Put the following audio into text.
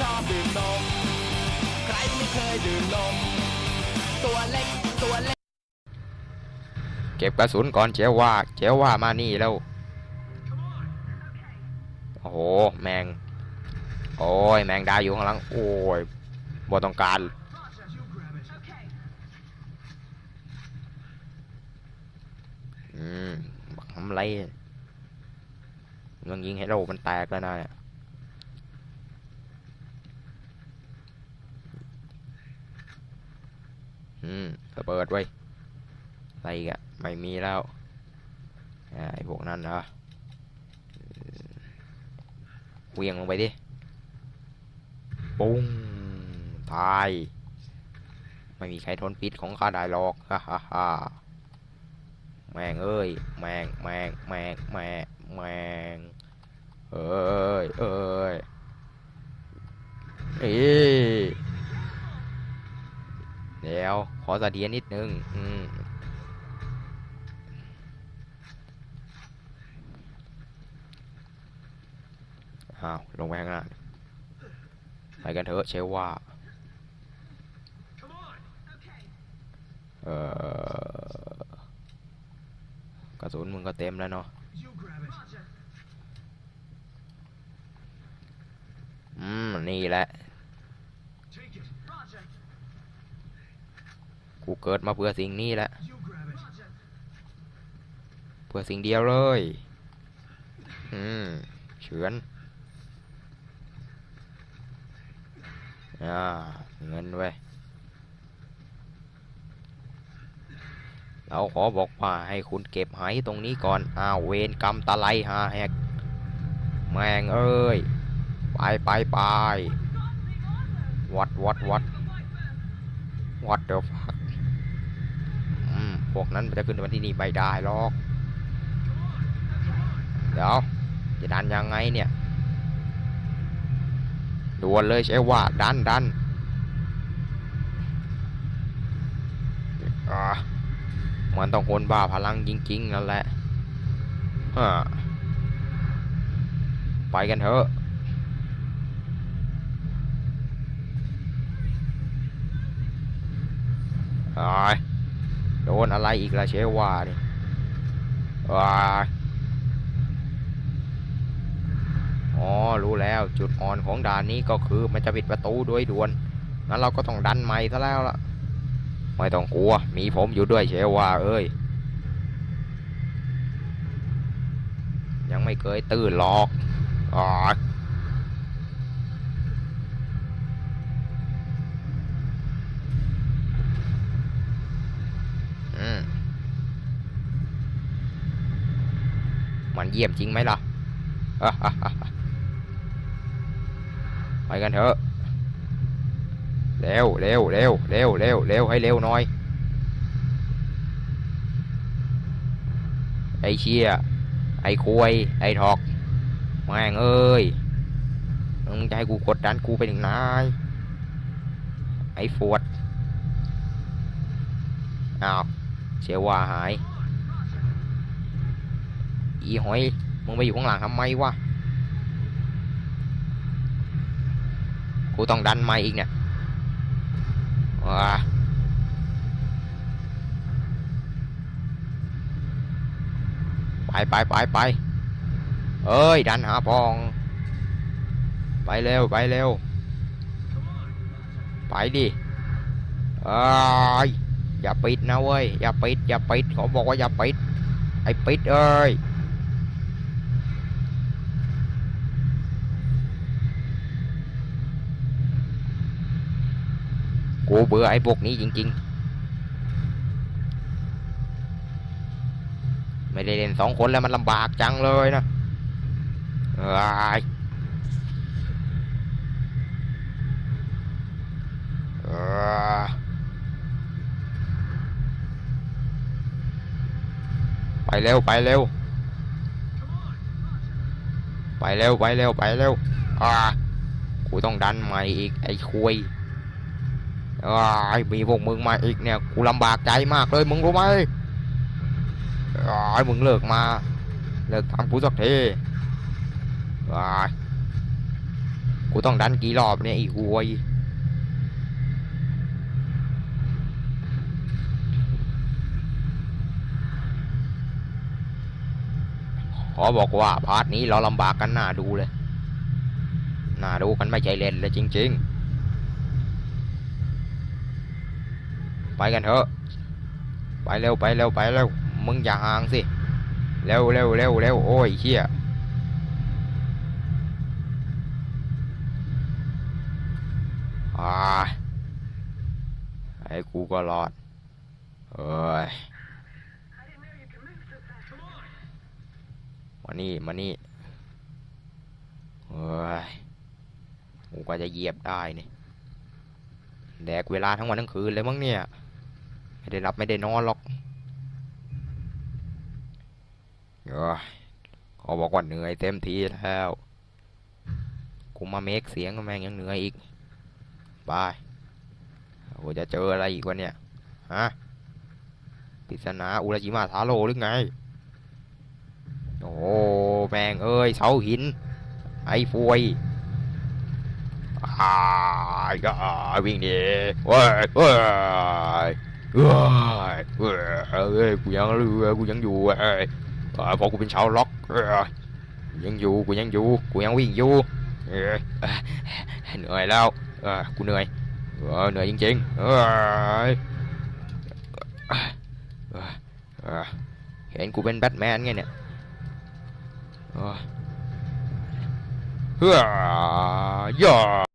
ชอบดื่มนม ใครไม่เคยดื่มนม ตัวเล็กตัวเล็ก เก็บกระสุนก่อนเจ้าว่าเจ้าว่ามานี่แล้ว โอ้โห แมง โอ้ย แมงดาอยู่ข้างหลัง โอ้ยบ่ต้องการ อืมบักทำไรมันยิงให้เรามันแตกแล้วนะเนี่ย อืมระเบิดไว้อะไรอีกะไม่มีแล้วอ่าไอ้พวกนั้นเหรอเหวียงลงไปดิปุ้งตาย ไม่มีใครทนพิษของข้าได้หรอกฮ่าฮ่าฮ่าแมงเอ้ย แมงแมงแมงแมงแมงเอ้ยเอ้ยเอ้ย เดี๋ยวขอสะเดียนนิดนึง อืมอ้าว ลงไปข้างล่างไปกันเถอะเชว่า เออกระสุนมึงก็เต็มแล้วเนาะอืม นี่แหละ กูเกิดมาเพื่อสิ่งนี้แหละเพื่อสิ่งเดียวเลย อืมเฉือนอ่าเงินไว้ยเราขอบอกว่าให้คุณเก็บไหตรงนี้ก่อน อ้าวเวรกรรมตะไลหาแหก แมงเอ้ย ไปไปไปวัดวัดวัดวัดเดี๋ยวฟักอืม พวกนั้นมันจะขึ้นวันที่นี่ไม่ได้หรอก เดี๋ยวจะดันยังไงเนี่ยด่วนเลยใช่ว่าดันดันอ่ามันต้องคนบ้าพลังจริงๆนั่นแหละไปกันเถอะไอ ดนอะไรอีกละเชว่านี่ว้าอ๋อรู้แล้วจุดอ่อนของด่านนี้ก็คือมันจะปิดประตูด้วยด่วนงั้นเราก็ต้องดันใหม่ซะแล้วล่ะ ไม่ต้องกลัว มีผมอยู่ด้วยเชว่าเอ้ย ยังไม่เคยตื่นหรอกอ๋อมมัน เยี่ยมจริงไหมล่ะไปกันเถอะเร็วเร็วเร็วเร็วเร็วเร็วให้เร็วหน่อยไอเชียไอคุยไอทอกแม่งเอ้ยมึงจะให้กูกดดันกูไปถึงไหนไอฟวดอ้าวเสียว่าหาย อีหอย มึงไปอยู่ข้างหลังทำไมวะ กูต้องดันไมาอีกเนี่ยว้าไปไปไปไปเอ้ย ดันหาพอง ไปเร็ว ไปเร็ว ไปดิเอ้ยอย่าปิดนะเว้ย อย่าปิด อย่าปิด เขาบอกว่าอย่าปิด ไอ้ปิดเอ้ย กู เบื่อไอ้พวกนี้จริง ๆ ไม่ได้เล่นสองคนแล้วมันลำบากจังเลยนะเอ้ยเอ้อไปเร็วไปเร็วไปเร็วไปเร็วไปเร็วอ่ากูต้องดันใหม่อีกไอ้คุย ไอ้มีพวกมึงมาอีกเนี่ยกูลำบากใจมากเลยมึงรู้ไหมไอ้มึงเลิกมาเลิกทำกูสักทีอ้กูต้องดันกี่รอบเนี่ยไอ้หวยขอบอกว่าพาร์ทนี้เราลำบากกันหน้าดูเลยหน้าดูกันไม่ใจเล่นเลยจริง ๆ ไปกันเถอะ ไปเร็วไปเร็วไปเร็วมึงอย่าห่างสิเร็วเร็วเร็วเร็วโอ้ยเชี่ยอ่าไอ้กูก็รอดเอ้ยมานี่มานี่เฮ้ยกูก็จะเหยียบได้นี่แดกเวลาทั้งวันทั้งคืนเลยมั้งเนี่ย ไม่ได้หลับไม่ได้นอนหรอกเอ้ยขอบอกว่าเหนื่อยเต็มทีแล้วกูมาเมคเสียงแม่งยังเหนื่อยอีกบายกูจะเจออะไรอีกวะเนี่ยฮะปริศนาอุราจิมาทาโร่หรือไง โอ้แมงเอ้ยเสาหิน ไอ้ฟวยอ้าก็วิ่งหนีเว้ยเว้ย เว้ยเว้ยเอ้ยกูยังเรือกูยังอยู่เว้ยเอ้ยพอกูเป็นชาวล็อกเอ้ยยังอยู่กูยังอยู่กูยังวิ่งอยู่เอ้ยเอ้ยเหนื่อยแล้วเออกูเหนื่อยเออเหนื่อยจริงๆเอ้ยเอ้ยเอ้ยเอ้ยเห็นกูเป็นแบทแมนไงเนี่ยเฮ้ยย่า